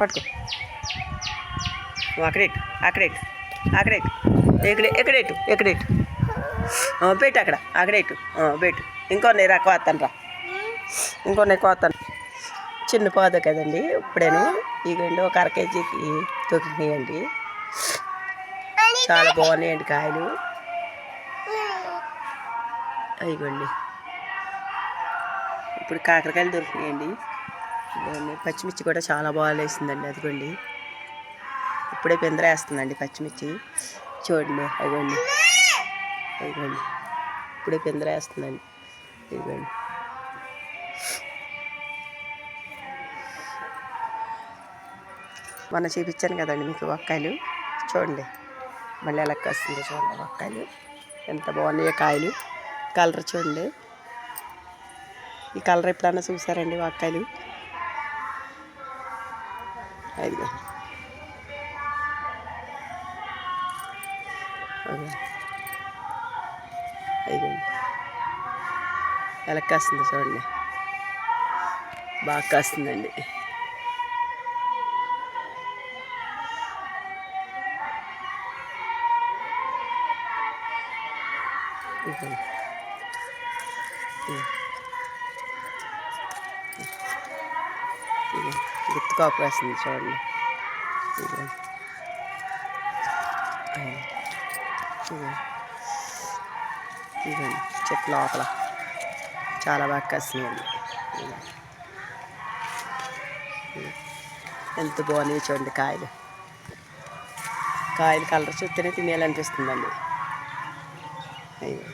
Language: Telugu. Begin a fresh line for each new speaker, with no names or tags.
పట్టుకో. నువ్వు అక్కడెట్టు అక్కడెట్టు అక్కడెట్టు ఎక్కడే ఎక్కడెట్టు ఎక్కడెట్టు పెట్టు అక్కడ అక్కడెట్టు పెట్టు. ఇంకొన్ని ఎక్కువ వస్తాను రా. ఇంకో నెర కోస్తాను చిన్న పాద కదండి ఇప్పుడేను. ఇగండి ఒక అర కేజీకి దొరికినాయండి. చాలా బాగున్నాయండి కాయలు. అయిగోండి ఇప్పుడు కాకరకాయలు దొరికినాయండి. పచ్చిమిర్చి కూడా చాలా బాగా వేసిందండి అదిగోండి. ఇప్పుడే పిందరేస్తుందండి పచ్చిమిర్చి. చూడండి అదిగోండి. అదిగోండి. ఇప్పుడే పిందరేస్తుందండి ఇదిగోండి. మొన్న చూపించాను కదండి మీకు వక్కాయలు చూడండి. మళ్ళీ ఎలా వస్తుంది చూడండి వక్కాయలు ఎంత బాగున్నాయి కాయలు. కలర్ చూడండి. ఈ కలర్ ఎప్పుడన్నా చూసారండి వక్కాయలు అదిగో. అదే ఎలా కాస్తుంది చూడండి. బాగా కాస్తుందండి. ఇదిగోండి. ఇదిగో. వేస్తుంది చూడండి ఇదండి చెట్టు లోపల. చాలా బాగా కాస్తున్నాయండి ఎంత బాగున్నాయి చూడండి కాయలు. కాయలు కలర్ చూస్తేనే తినేయాలనిపిస్తుందండి. అయ్యో.